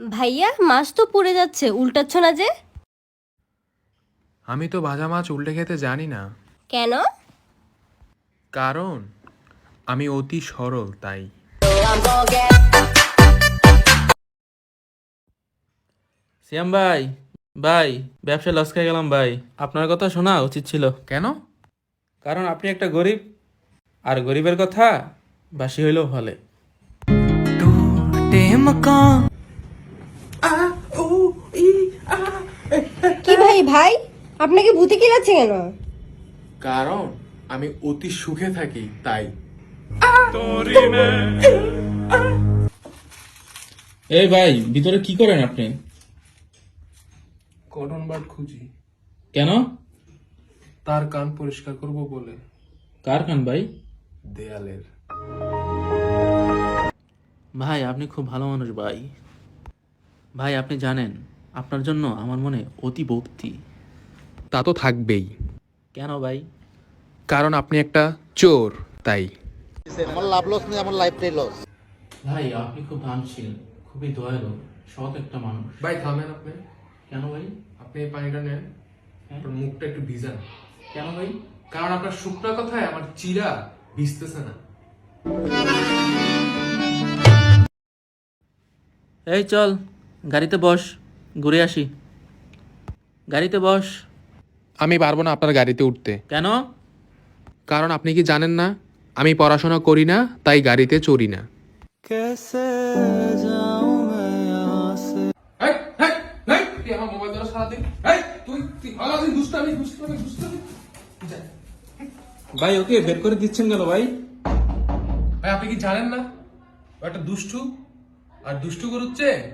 ভাইয়া মাছ তো পড়ে যাচ্ছে উল্টাচ্ছ না যে? আমি তো ভাজা মাছ উল্টে খেতে জানি না। কেন? কারণ আমি অতি সরল তাই। সিয়াম ভাই ভাই ব্যবসায় লস খেয়ে গেলাম ভাই। আপনার কথা শোনা উচিত ছিল। কেন? কারণ আপনি একটা গরিব আর গরিবের কথা বাসি হইলেও ফলে কি ভাই আপনাকে ভূতে কিলাচ্ছে কেন? কারণ আমি অতি সুখে থাকি তাই। এই ভাই ভিতরে কি করেন আপনি? কটন বাট খুঁজি। কেন? তার কান পরিষ্কার করব বলে। কার কান ভাই? দেয়ালের। ভাই আপনি খুব ভালো মানুষ ভাই। ভাই আপনি জানেন আপনার জন্য আমার মনে অতি ভক্তি। তা তো থাকবেই। কেন ভাই? কারণ আপনি একটা চোর তাই। আমার লাভ লস নেই আমার লাইফটাই লস ভাই আপনি খুব দানশীল খুবই দয়ালু সৎ একটা মানুষ। ভাই থামেন আপনি। কেন ভাই? আপনি এই পানিটা নেন। হ্যাঁ? আপনার মুখটা একটু ভিজান কেন ভাই? কারণ আপনার শুকনা কথায় আমার চিরা ভিজতেছে না। এই চল গাড়িতে বস। ঘুরে আসি। গাড়িতে বস। আমি পারব না আপনার গাড়িতে উঠতে। কেন? কারণ আপনি কি জানেন না? আমি পড়াশোনা করি না তাই গাড়িতে চড়ি না। ভাই ওকে বের করে দিচ্ছেন কেন ভাই? ভাই আপনি কি জানেন না? একটা দুষ্টু। আর দুষ্টু করুচ্ছে।